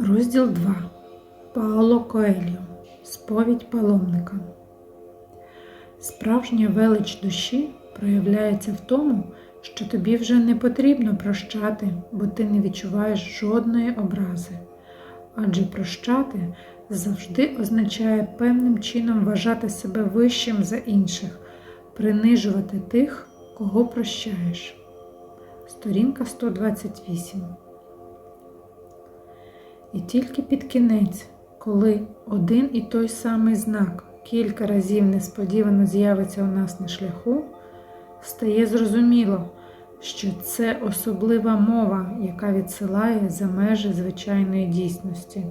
Розділ 2. Паоло Коельо. Сповідь паломника. Справжня велич душі проявляється в тому, що тобі вже не потрібно прощати, бо ти не відчуваєш жодної образи. Адже прощати завжди означає певним чином вважати себе вищим за інших, принижувати тих, кого прощаєш. Сторінка 128. І тільки під кінець, коли один і той самий знак кілька разів несподівано з'явиться у нас на шляху, стає зрозуміло, що це особлива мова, яка відсилає за межі звичайної дійсності.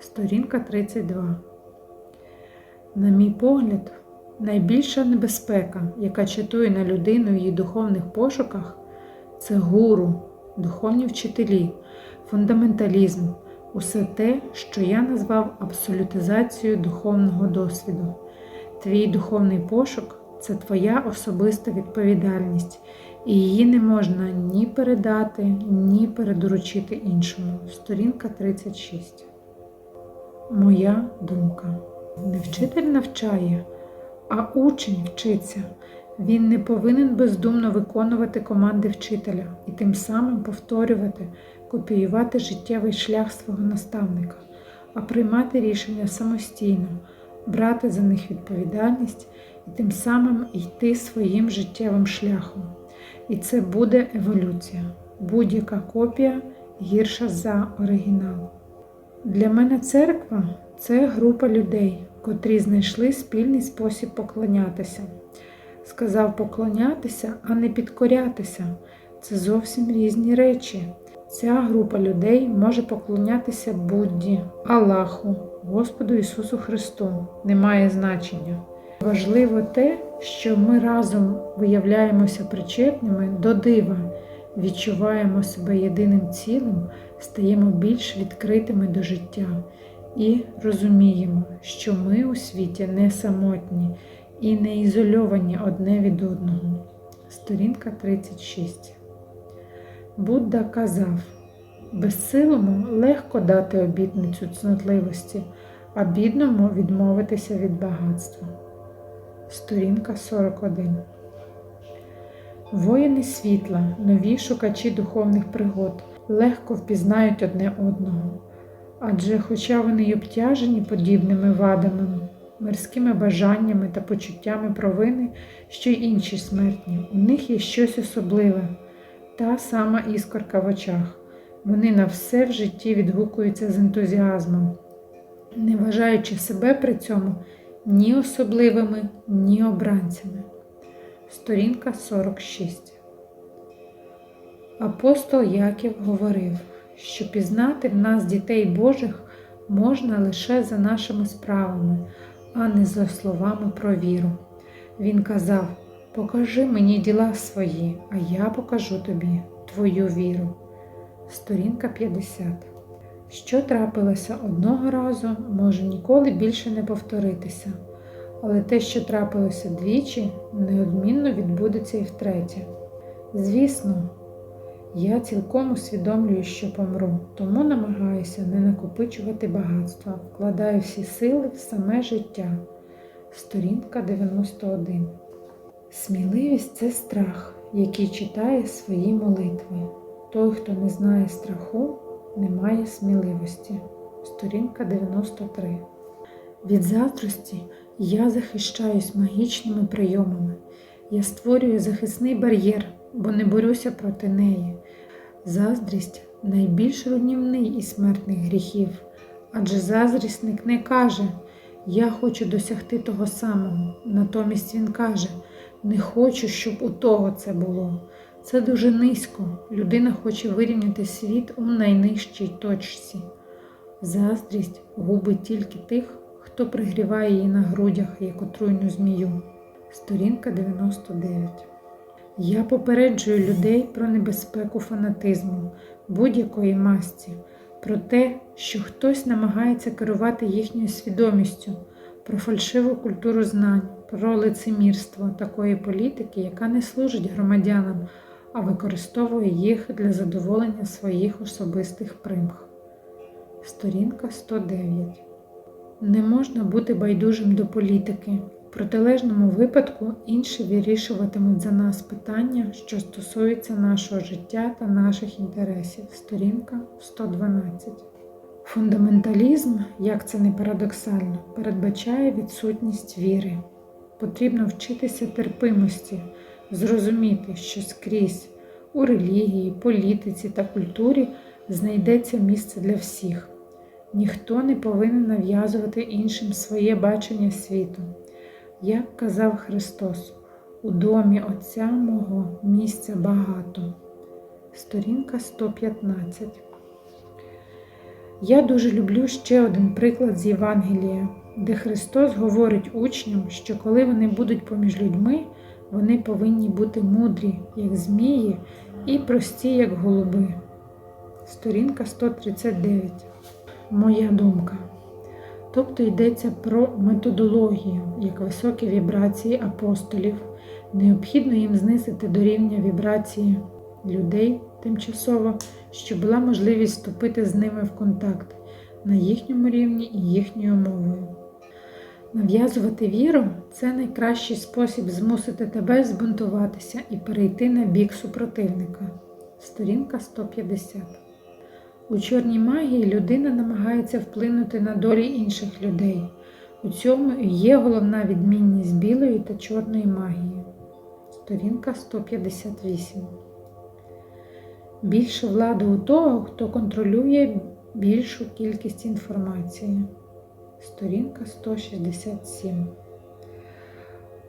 Сторінка 32. На мій погляд, найбільша небезпека, яка чатує на людину в її духовних пошуках, це гуру, духовні вчителі, фундаменталізм, усе те, що я назвав абсолютизацією духовного досвіду. Твій духовний пошук це твоя особиста відповідальність, і її не можна ні передати, ні передоручити іншому. Сторінка 36. Моя думка. Не вчитель навчає, а учень вчиться. Він не повинен бездумно виконувати команди вчителя і тим самим повторювати, копіювати життєвий шлях свого наставника, а приймати рішення самостійно, брати за них відповідальність і тим самим йти своїм життєвим шляхом. І це буде еволюція. Будь-яка копія гірша за оригінал. Для мене церква це група людей, котрі знайшли спільний спосіб поклонятися. Сказав поклонятися, а не підкорятися. Це зовсім різні речі. Ця група людей може поклонятися Будді, Аллаху, Господу Ісусу Христу. Не має значення. Важливо те, що ми разом виявляємося причетними до дива, відчуваємо себе єдиним цілим, стаємо більш відкритими до життя і розуміємо, що ми у світі не самотні і не ізольовані одне від одного. Сторінка 36. Будда казав: безсилому легко дати обітницю цнотливості, а бідному відмовитися від багатства. Сторінка 41. Воїни світла, нові шукачі духовних пригод, легко впізнають одне одного. Адже, хоча вони й обтяжені подібними вадами, мирськими бажаннями та почуттями провини, що й інші смертні, у них є щось особливе, та сама іскорка в очах. Вони на все в житті відгукуються з ентузіазмом, не вважаючи себе при цьому ні особливими, ні обранцями. Сторінка 46. Апостол Яків говорив, що пізнати в нас дітей Божих можна лише за нашими справами, а не за словами про віру. Він казав: Покажи мені діла свої, а я покажу тобі твою віру. Сторінка 50. Що трапилося одного разу, може ніколи більше не повторитися, але те, що трапилося двічі, неодмінно відбудеться і втретє. Звісно, я цілком усвідомлюю, що помру, тому намагаюся не накопичувати багатства, вкладаю всі сили в саме життя. Сторінка 91. Сміливість це страх, який читає свої молитви. Той, хто не знає страху, не має сміливості. Сторінка 93. Від заздрості я захищаюсь магічними прийомами. Я створюю захисний бар'єр, бо не борюся проти неї. Заздрість найбільш руйнівний із смертних гріхів, адже заздрісник не каже, я хочу досягти того самого. Натомість він каже, не хочу, щоб у того це було. Це дуже низько. Людина хоче вирівняти світ у найнижчій точці. Заздрість губить тільки тих, хто пригріває її на грудях, як отруйну змію. Сторінка 99. Я попереджую людей про небезпеку фанатизму будь-якої масті, про те, що хтось намагається керувати їхньою свідомістю, про фальшиву культуру знань, про лицемірство такої політики, яка не служить громадянам, а використовує їх для задоволення своїх особистих примх. Сторінка 109. Не можна бути байдужим до політики. В протилежному випадку інші вирішуватимуть за нас питання, що стосуються нашого життя та наших інтересів. Сторінка 112. Фундаменталізм, як це не парадоксально, передбачає відсутність віри. Потрібно вчитися терпимості, зрозуміти, що скрізь у релігії, політиці та культурі знайдеться місце для всіх. Ніхто не повинен нав'язувати іншим своє бачення світу. Як казав Христос, у домі Отця мого місця багато. Сторінка 115. Я дуже люблю ще один приклад з Євангелія, де Христос говорить учням, що коли вони будуть поміж людьми, вони повинні бути мудрі, як змії, і прості, як голуби. Сторінка 139. Моя думка. Тобто йдеться про методологію, як високі вібрації апостолів. Необхідно їм знизити до рівня вібрації людей тимчасово, щоб була можливість вступити з ними в контакт на їхньому рівні і їхньою мовою. Нав'язувати віру це найкращий спосіб змусити тебе збунтуватися і перейти на бік супротивника. Сторінка 150. У чорній магії людина намагається вплинути на долі інших людей. У цьому і є головна відмінність білої та чорної магії. Сторінка 158. Більше влади у того, хто контролює більшу кількість інформації. Сторінка 167.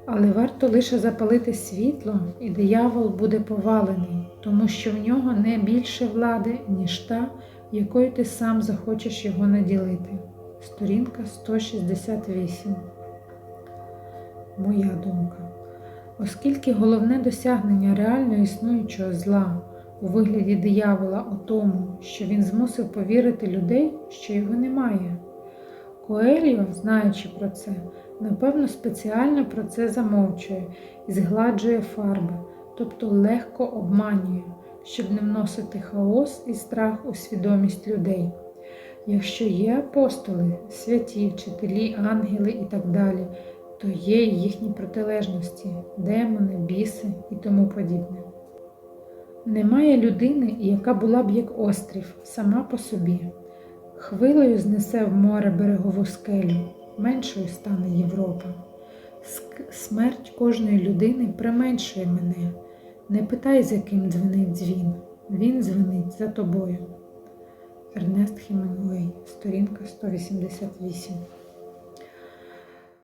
Але варто лише запалити світло, і диявол буде повалений, тому що в нього не більше влади, ніж та, якою ти сам захочеш його наділити. Сторінка 168. Моя думка. Оскільки головне досягнення реально існуючого зла у вигляді диявола у тому, що він змусив повірити людей, що його немає. Коельо, знаючи про це, напевно, спеціально про це замовчує і згладжує фарби, тобто легко обманює, щоб не вносити хаос і страх у свідомість людей. Якщо є апостоли, святі, вчителі, ангели і так далі, то є їхні протилежності, демони, біси і тому подібне. Немає людини, яка була б як острів, сама по собі. Хвилею знесе в море берегову скелю, меншою стане Європа. Смерть кожної людини применшує мене. Не питай, за ким дзвенить дзвін. Він дзвенить за тобою. Ернест Хемінгуей, сторінка 188.